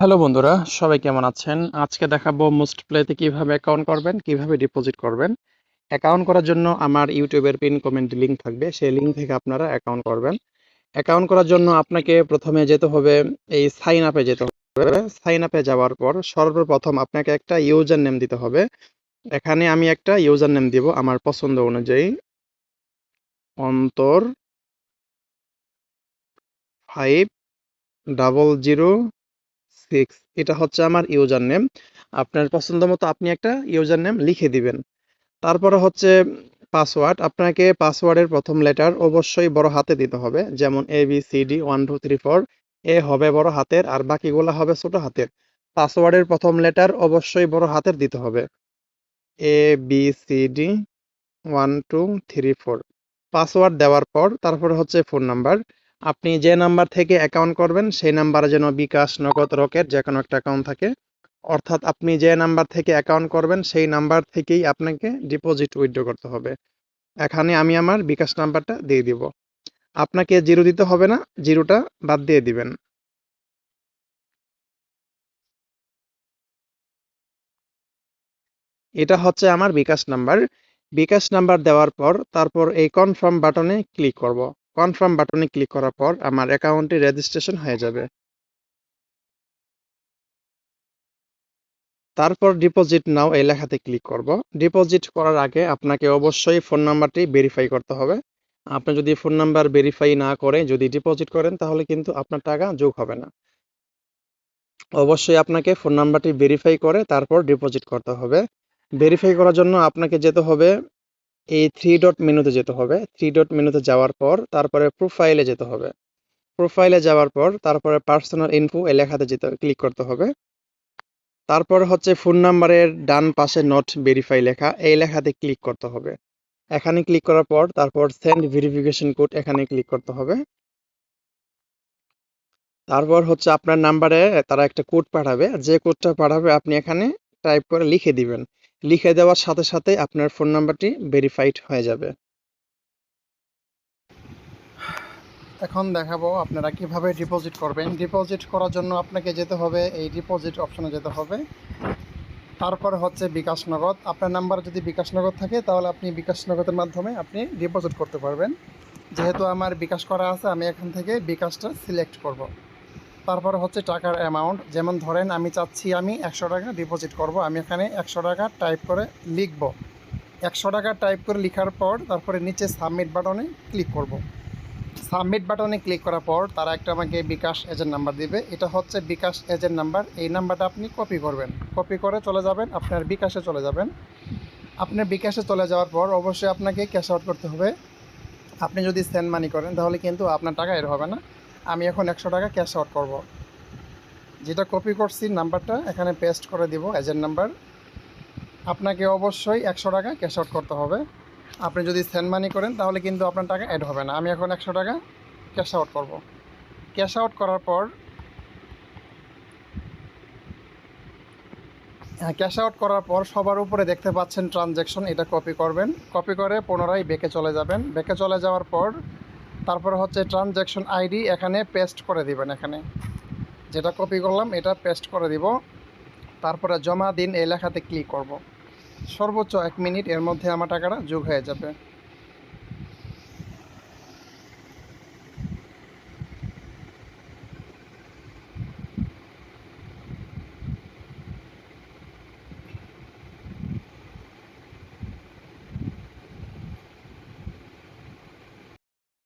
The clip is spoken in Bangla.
হ্যালো বন্ধুরা, সবাই কেমন আছেন? আজকে দেখাবো মোস্ট প্লেতে কীভাবে অ্যাকাউন্ট করবেন, কীভাবে ডিপোজিট করবেন। অ্যাকাউন্ট করার জন্য আমার ইউটিউবের পিন কমেন্ট লিঙ্ক থাকবে, সেই লিঙ্ক থেকে আপনারা অ্যাকাউন্ট করবেন। অ্যাকাউন্ট করার জন্য আপনাকে প্রথমে যেতে হবে, এই সাইন আপে যেতে হবে। সাইন আপে যাওয়ার পর সর্বপ্রথম আপনাকে একটা ইউজার নেম দিতে হবে। এখানে আমি একটা ইউজার নেম দিব আমার পছন্দ অনুযায়ী। অন্তর ফাইভ ডাবল জিরো সিক্স এটা হচ্ছে আমার ইউজার নেম আপনার পছন্দ মতো আপনি একটা ইউজার নেম লিখে দিবেন। তারপরে হচ্ছে পাসওয়ার্ড আপনাকে পাসওয়ার্ডের প্রথম লেটার অবশ্যই বড় হাতে দিতে হবে। যেমন A B C D one two three four A হবে বড় হাতের আর বাকিগুলো হবে ছোট হাতের। পাসওয়ার্ডের প্রথম লেটার অবশ্যই বড় হাতের দিতে হবে। A B C D one two three four password দেওয়ার পর তারপরে হচ্ছে ফোন নাম্বার আপনি যে নাম্বার থেকে অ্যাকাউন্ট করবেন, সেই নাম্বারে যেন বিকাশ নগদ রকেট যে কোনো একটা অ্যাকাউন্ট থাকে। অর্থাৎ আপনি যে নাম্বার থেকে অ্যাকাউন্ট করবেন, সেই নাম্বার থেকেই আপনাকে ডিপোজিট উইথড্র করতে হবে। এখানে আমি আমার বিকাশ নাম্বারটা দিয়ে দিব। আপনাকে জিরো দিতে হবে না জিরোটা বাদ দিয়ে দিবেন। এটা হচ্ছে আমার বিকাশ নাম্বার। বিকাশ নাম্বার দেওয়ার পর তারপর এই কনফার্ম বাটনে ক্লিক করব। কনফার্ম বাটনে ক্লিক করার পর আমার অ্যাকাউন্টে রেজিস্ট্রেশন হয়ে যাবে। তারপর ডিপোজিট নাও এই লেখাতে ক্লিক করব। ডিপোজিট করার আগে আপনাকে অবশ্যই ফোন নাম্বারটি ভেরিফাই করতে হবে। আপনি যদি ফোন নাম্বার ভেরিফাই না করে যদি ডিপোজিট করেন তাহলে কিন্তু আপনার টাকা যোগ হবে না। অবশ্যই আপনাকে ফোন নাম্বারটি ভেরিফাই করে তারপর ডিপোজিট করতে হবে। ভেরিফাই করার জন্য আপনাকে যেতে হবে এই থ্রি ডট মেনুতে যেতে হবে। থ্রি ডট মেনুতে যাওয়ার পর তারপরে প্রোফাইলে যেতে হবে। প্রোফাইলে যাওয়ার পর তারপরে পার্সোনাল ইনফো এই লেখাতে যেতে ক্লিক করতে হবে। তারপর হচ্ছে ফোন নাম্বারের ডান পাশে নট ভেরিফাই লেখা, এই লেখাতে ক্লিক করতে হবে। এখানে ক্লিক করার পর তারপর সেন্ড ভেরিফিকেশন কোড এখানে ক্লিক করতে হবে। তারপর হচ্ছে আপনার নাম্বারে তারা একটা কোড পাঠাবে যে কোডটা পাঠাবে আপনি এখানে টাইপ করে লিখে দিবেন। লিখে দেওয়ার সাথে সাথে আপনার ফোন নাম্বারটি ভেরিফাইড হয়ে যাবে। এখন দেখাবো আপনারা কীভাবে ডিপোজিট করবেন। ডিপোজিট করার জন্য আপনাকে যেতে হবে, এই ডিপোজিট অপশনে যেতে হবে। তারপর হচ্ছে বিকাশ নগদ। আপনার নাম্বার যদি বিকাশ নগদ থাকে, তাহলে আপনি বিকাশ নগদের মাধ্যমে আপনি ডিপোজিট করতে পারবেন। যেহেতু আমার বিকাশ করা আছে, আমি এখান থেকে বিকাশটা সিলেক্ট করব। তারপর হচ্ছে টাকার অ্যামাউন্ট যেমন ধরেন আমি চাচ্ছি আমি একশো টাকা ডিপোজিট করব, আমি এখানে একশো টাকা টাইপ করে লিখব। একশো টাকা টাইপ করে লেখার পর তারপরে নিচে সাবমিট বাটনে ক্লিক করব। সাবমিট বাটনে ক্লিক করার পর তারা একটা আমাকে বিকাশ এজেন্ট নাম্বার দিবে। এটা হচ্ছে বিকাশ এজেন্ট নাম্বার এই নাম্বারটা আপনি কপি করবেন। কপি করে চলে যাবেন আপনার বিকাশে চলে যাবেন। আপনার বিকাশে চলে যাওয়ার পর অবশ্যই আপনাকে ক্যাশ আউট করতে হবে। আপনি যদি সেন্ড মানি করেন তাহলে কিন্তু আপনার টাকা এর হবে না। আমি এখন একশো টাকা ক্যাশ আউট করব। যেটা কপি করছি নাম্বারটা এখানে পেস্ট করে দিব এজেন্ট নাম্বার আপনাকে অবশ্যই একশো টাকা ক্যাশ আউট করতে হবে। আপনি যদি সেন্ড মানি করেন, তাহলে কিন্তু আপনার টাকা অ্যাড হবে না। আমি এখন একশো টাকা ক্যাশ আউট করব। ক্যাশ আউট করার পর হ্যাঁ ক্যাশ আউট করার পর সবার উপরে দেখতে পাচ্ছেন ট্রানজ্যাকশন এটা কপি করবেন। কপি করে পুনরায় বেঁকে চলে যাবেন। বেঁকে চলে যাওয়ার পর তারপরে হচ্ছে ট্রানজ্যাকশন আইডি এখানে পেস্ট করে দিবেন এখানে। যেটা কপি করলাম, এটা পেস্ট করে দিব। তারপরে জমা দিন এই লেখাতে ক্লিক করব। সর্বোচ্চ এক মিনিট, এর মধ্যে আমার টাকাটা যোগ হয়ে যাবে।